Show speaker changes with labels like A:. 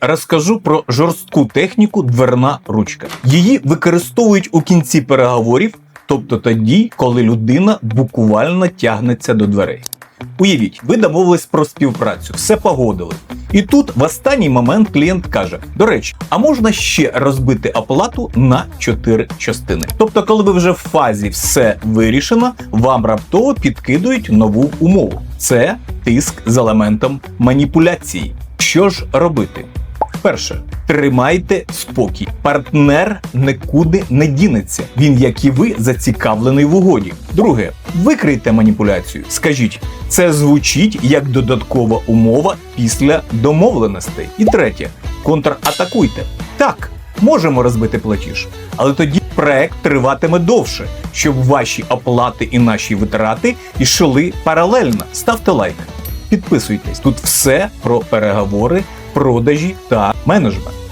A: Розкажу про жорстку техніку дверна ручка. Її використовують у кінці переговорів, тобто тоді, коли людина буквально тягнеться до дверей. Уявіть, ви домовились про співпрацю, все погодили. І тут в останній момент клієнт каже: до речі, а можна ще розбити оплату на 4 частини. Тобто, коли ви вже в фазі все вирішено, вам раптово підкидують нову умову. Це тиск з елементом маніпуляції. Що ж робити? Перше, тримайте спокій. Партнер нікуди не дінеться. Він, як і ви, зацікавлений в угоді. Друге, викрийте маніпуляцію. Скажіть, це звучить як додаткова умова після домовленостей. І третє, контратакуйте. Так, можемо розбити платіж, але тоді проект триватиме довше, щоб ваші оплати і наші витрати йшли паралельно. Ставте лайк, підписуйтесь. Тут все про переговори, продажі та менеджмент.